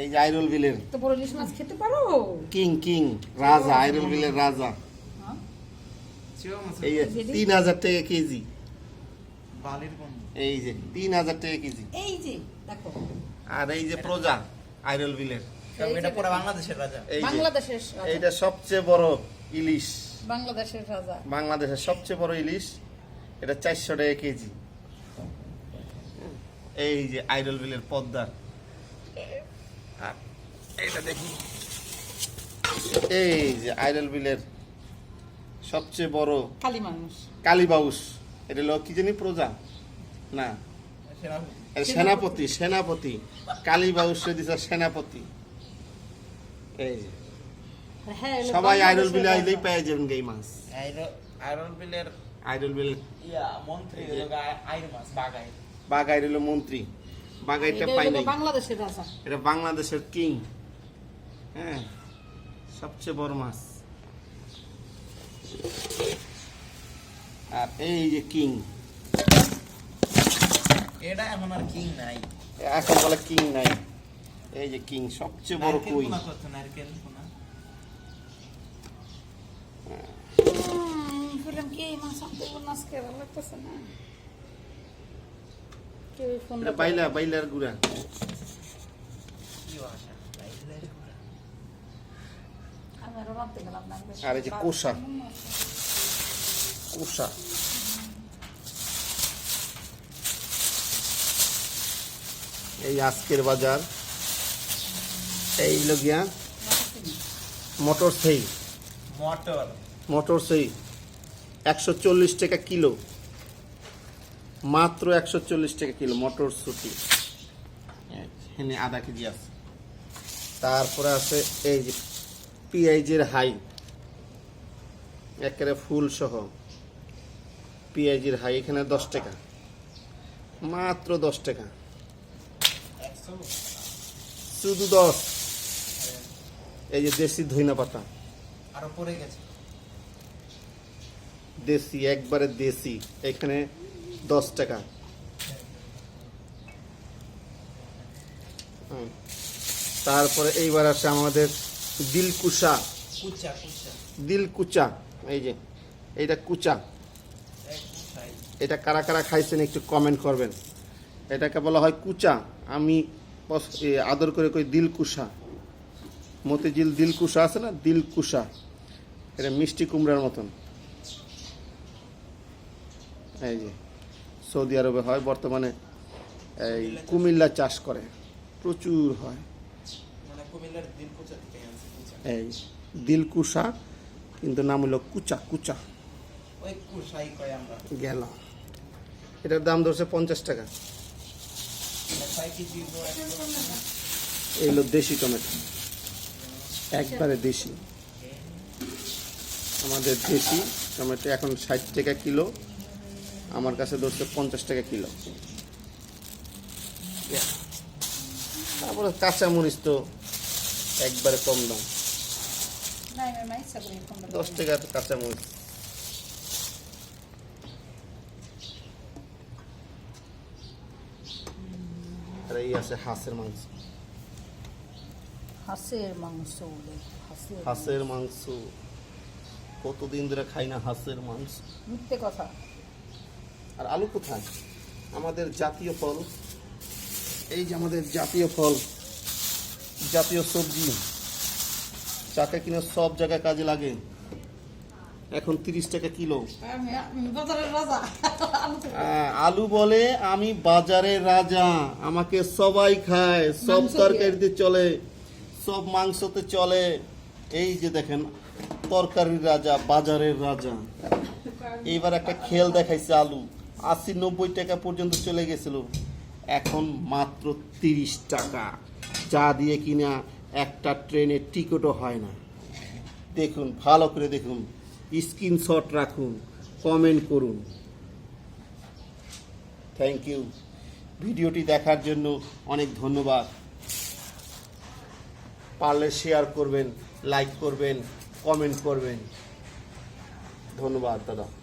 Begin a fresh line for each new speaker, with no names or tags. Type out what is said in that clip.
এই যে আইরল বিলের
তো বড় ইলিশ মাছ খেতে পারো?
কিং কিং রাজা আইরল বিলের রাজা।
হ্যাঁ?
এই যে তিন হাজার টাকা কেজি। এই যে তিন হাজার টাকা কেজি।
এই যে দেখো।
আর এই যে প্রজা আইরল বিলের
এটা পুরো বাংলাদেশের রাজা?
বাংলাদেশের।
এইটা সবচেয়ে বড় ইলিশ।
বাংলাদেশের রাজা।
বাংলাদেশের সবচেয়ে বড় ইলিশ এটা চারশো টাকা কেজি। এই যে আইরল বিলের পদ্মার। আর এইটা দেখি। এই যে আইডল বিলের সবচেয়ে বড়
কালী মানুষ।
কালীবাউস এটা হলো কি জানি প্রজা? না।
সেনাপতি।
সেনাপতি কালীবাউস দিছে সেনাপতি। এই যে।
হ্যাঁ
সবাই আইডল বিলে আইলেই পেয়ে যাবেন গেই মাছ।
আয়রন বিলের
আইডল বিলের
ইয়া মন্ত্রী হলো গা- আইর মাছ বাগাই
বাগাই রইল মন্ত্রী। বাগাইটা পাই নাই
বাংলাদেশের রাজা।
এটা বাংলাদেশের কিং। হ্যাঁ সবচেয়ে বড় মাছ। আর এই যে কিং।
এটা এখন আর কিং নাই।
এখন বলে কিং নাই। এই যে কিং সবচেয়ে বড় কই।
নারকেল
কি মাছ আনতে লাগতেছে না?
বাইলা বাইলার গুড়া। আরও এই যে কোষা। কুসা এই আজকের বাজার এই লগিয়া মটর সেই
মটর।
মটর সেই একশো চল্লিশ টাকা কিলো। মাত্র একশো চল্লিশ টাকা কিলো মটর সুটি এখানে আধা কেজি আছে। তারপরে আছে এই যে পেঁয়াজের হাই। একেবারে ফুল সহ। পেঁয়াজের হাই এখানে দশ টাকা। মাত্র দশ টাকা। শুধু দশ। এই যে দেশি ধইনা পাতা।
আরও পড়ে গেছে।
দেশি একবারে দেশি। এখানে দশ টাকা। তারপরে এইবার আসে আমাদের দিলকুশা
কুচা কুচা।
দিলকুচা এই যে এইটা কুচা। এটা কারা কারা খাইছেন একটু কমেন্ট করবেন। এটাকে বলা হয় কুচা। আমি আদর করে কই দিলকুশা মতিঝিল দিলকুশা আছে না? দিলকুশা এটা মিষ্টি কুমড়ার মতন। এই যে। সৌদি আরবে হয় বর্তমানে এই কুমিল্লা চাষ করে। প্রচুর হয়।
মানে
এই দিলকুশা কিন্তু নাম হলো কুচা কুচা। গেল এটার দাম ধরছে পঞ্চাশ টাকা।
মানে
হলো দেশি টমেটো। একবারে দেশি। আমাদের দেশি টমেটো এখন ষাট টাকা কিলো। আমার কাছে ধরছে পঞ্চাশ টাকা কিলো। তারপরে কাঁচা মরিচ তো একবারে কম দাম। দশ টাকা তো কাঁচা মরিচ আর এই আছে হাঁসের মাংস।
হাঁসের মাংস হাঁসের
হাঁসের মাংস। কতদিন ধরে খাই না হাঁসের মাংস।
মিথ্যে কথা।
আর আলু কোথায়? আমাদের জাতীয় ফল। এই যে আমাদের জাতীয় ফল জাতীয় সবজি চাকা কিনে সব জায়গায় কাজে লাগে। এখন তিরিশ টাকা কিলো।
রাজা।
আহ, আলু বলে আমি বাজারের রাজা। আমাকে সবাই খায় সব। তরকারিতে চলে সব মাংসতে চলে। এই যে দেখেন তরকারির রাজা বাজারের রাজা। এইবার একটা খেল দেখাইছে আলু। আশি নব্বই টাকা পর্যন্ত চলে গেছিল। এখন মাত্র তিরিশ টাকা। যা দিয়ে কিনা একটা ট্রেনের টিকিটও হয় না। দেখুন, ভালো করে দেখুন। স্ক্রিনশট রাখুন, কমেন্ট করুন। থ্যাংক ইউ ভিডিওটি দেখার জন্য অনেক ধন্যবাদ। পারলে শেয়ার করবেন লাইক করবেন কমেন্ট করবেন। ধন্যবাদ, দাদা।